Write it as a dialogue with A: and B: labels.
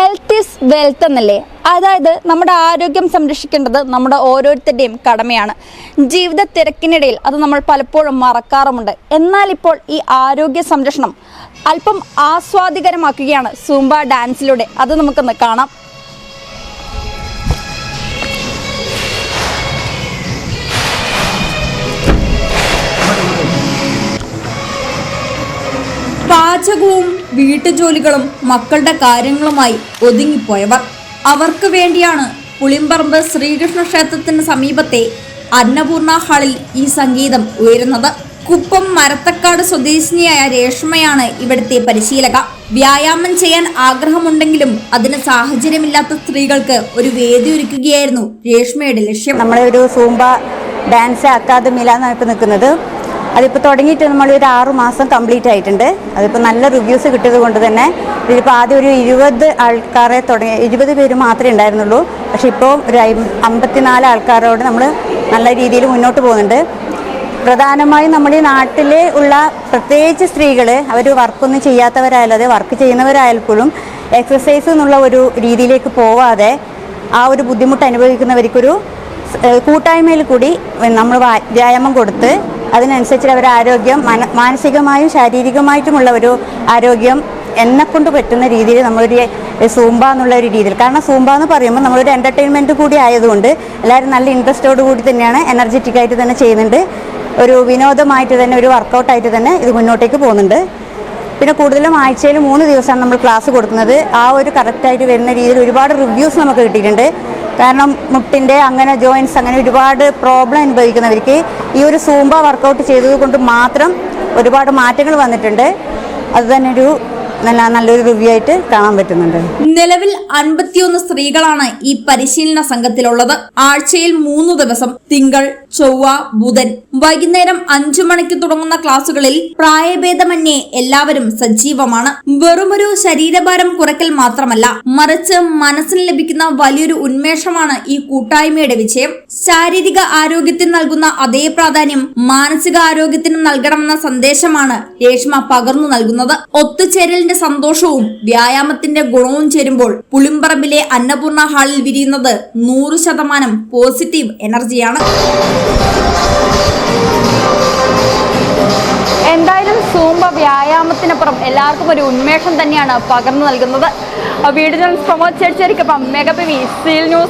A: Health is wealth എന്നല്ലേ? അതായത് നമ്മുടെ ആരോഗ്യം സംരക്ഷിക്കേണ്ടത് നമ്മുടെ ഓരോരുത്തരുടെയും കടമയാണ്. ജീവിത തിരക്കിനിടയിൽ അത് നമ്മൾ പലപ്പോഴും മറക്കാറുമുണ്ട്. എന്നാൽ ഇപ്പോൾ ഈ ആരോഗ്യ സംരക്ഷണം അല്പം ആസ്വാദികരമാക്കുകയാണ് സൂംബ ഡാൻസിലൂടെ അത് നമുക്കൊന്ന് കാണാം. പാചകവും വീട്ടുജോലികളും മക്കളുടെ കാര്യങ്ങളുമായി ഒതുങ്ങിപ്പോയവർ. അവർക്ക് വേണ്ടിയാണ് പുളിമ്പറമ്പ് ശ്രീകൃഷ്ണ ക്ഷേത്രത്തിന് സമീപത്തെ അന്നപൂർണ ഹാളിൽ ഈ സംഗീതം ഉയരുന്നത്. കുപ്പം മരത്തക്കാട് സ്വദേശിനിയായ രേഷ്മയാണ് ഇവിടുത്തെ പരിശീലക. വ്യായാമം ചെയ്യാൻ ആഗ്രഹമുണ്ടെങ്കിലും അതിന് സാഹചര്യമില്ലാത്ത സ്ത്രീകൾക്ക് ഒരു വേദി ഒരുക്കുകയായിരുന്നു രേഷ്മയുടെ ലക്ഷ്യം.
B: നമ്മളെ ഒരു സൂംബ ഡാൻസ് അക്കാദമിയിലാണ് ഇപ്പോൾ നിൽക്കുന്നത്. അതിപ്പോൾ തുടങ്ങിയിട്ട് നമ്മൾ ഒരു ആറു മാസം കംപ്ലീറ്റ് ആയിട്ടുണ്ട്. അതിപ്പോൾ നല്ല റിവ്യൂസ് കിട്ടിയത് കൊണ്ട് തന്നെ ഇതിപ്പോൾ ആദ്യം ഒരു ഇരുപത് ആൾക്കാരെ തുടങ്ങി ഇരുപത് പേര് മാത്രമേ ഉണ്ടായിരുന്നുള്ളൂ. പക്ഷെ ഇപ്പോൾ ഒരു അമ്പത്തിനാല് ആൾക്കാരോട് നമ്മൾ നല്ല രീതിയിൽ മുന്നോട്ട് പോകുന്നുണ്ട്. പ്രധാനമായും നമ്മുടെ ഈ നാട്ടിൽ ഉള്ള പ്രത്യേകിച്ച് സ്ത്രീകൾ അവർ വർക്കൊന്നും ചെയ്യാത്തവരായാലും വർക്ക് ചെയ്യുന്നവരായാൽ പോലും എക്സസൈസ് എന്നുള്ള ഒരു രീതിയിലേക്ക് പോവാതെ ആ ഒരു ബുദ്ധിമുട്ട് അനുഭവിക്കുന്നവർക്കൊരു കൂട്ടായ്മയിൽ കൂടി നമ്മൾ വ്യായാമം കൊടുത്ത് അതിനനുസരിച്ച് അവരുടെ ആരോഗ്യം മന മാനസികമായും ശാരീരികമായിട്ടുമുള്ള ഒരു ആരോഗ്യം എന്നെ കൊണ്ട് പറ്റുന്ന രീതിയിൽ നമ്മളൊരു സൂമ്പ എന്നുള്ള ഒരു രീതിയിൽ. കാരണം സൂമ്പ എന്ന് പറയുമ്പോൾ നമ്മളൊരു എന്റർടൈൻമെന്റ് കൂടി ആയതുകൊണ്ട് എല്ലാവരും നല്ല ഇൻട്രസ്റ്റോട് കൂടി തന്നെയാണ് എനർജറ്റിക് ആയിട്ട് തന്നെ ചെയ്യുന്നുണ്ട്. ഒരു വിനോദമായിട്ട് തന്നെ ഒരു വർക്കൗട്ടായിട്ട് തന്നെ ഇത് മുന്നോട്ടേക്ക് പോകുന്നുണ്ട്. പിന്നെ കൂടുതലും ആഴ്ചയിൽ മൂന്ന് ദിവസമാണ് നമ്മൾ ക്ലാസ് കൊടുക്കുന്നത്. ആ ഒരു കറക്റ്റായിട്ട് വരുന്ന രീതിയിൽ ഒരുപാട് റിവ്യൂസ് നമുക്ക് കിട്ടിയിട്ടുണ്ട്. കാരണം മുട്ടിന്റെ അങ്ങനെ ജോയിൻസ് അങ്ങനെ ഒരുപാട് പ്രോബ്ലം അനുഭവിക്കുന്നവർക്ക് ഈ ഒരു സൂമ്പ വർക്കൗട്ട് ചെയ്തത് കൊണ്ട് മാത്രം ഒരുപാട് മാറ്റങ്ങൾ വന്നിട്ടുണ്ട്. അത് തന്നെ ഒരു നല്ല നല്ലൊരു റിവ്യൂ ആയിട്ട് കാണാൻ പറ്റുന്നുണ്ട്.
A: നിലവിൽ അൻപത്തിയൊന്ന് സ്ത്രീകളാണ് ഈ പരിശീലന സംഘത്തിലുള്ളത്. ആഴ്ചയിൽ മൂന്ന് ദിവസം തിങ്കൾ ചൊവ്വ ബുധൻ. വൈകുന്നേരം അഞ്ചു മണിക്ക് തുടങ്ങുന്ന ക്ലാസുകളിൽ പ്രായഭേദമന്യേ എല്ലാവരും സജീവമാണ്. വെറുമൊരു ശരീരഭാരം കുറയ്ക്കൽ മാത്രമല്ല മറിച്ച് മനസ്സിന് ലഭിക്കുന്ന വലിയൊരു ഉന്മേഷമാണ് ഈ കൂട്ടായ്മയുടെ വിജയം. ശാരീരിക ആരോഗ്യത്തിന് നൽകുന്ന അതേ പ്രാധാന്യം മാനസിക ആരോഗ്യത്തിനും നൽകണമെന്ന സന്ദേശമാണ് രേഷ്മ പകർന്നു നൽകുന്നത്. ഒത്തുചേരലിന്റെ സന്തോഷവും വ്യായാമത്തിന്റെ ഗുണവും ചേരുമ്പോൾ പുളിമ്പറമ്പിലെ അന്നപൂർണ ഹാളിൽ വിരിയുന്നത് നൂറ് ശതമാനം പോസിറ്റീവ് എനർജിയാണ്. എന്തായാലും സൂംബ വ്യായാമത്തിനപ്പുറം എല്ലാവർക്കും ഒരു ഉന്മേഷം തന്നെയാണ് പകർന്നു നൽകുന്നത്. വീഡിയോ പ്രമോദ് ചേച്ചിരിക്കൊപ്പം മെഗബി സീൽ ന്യൂസ്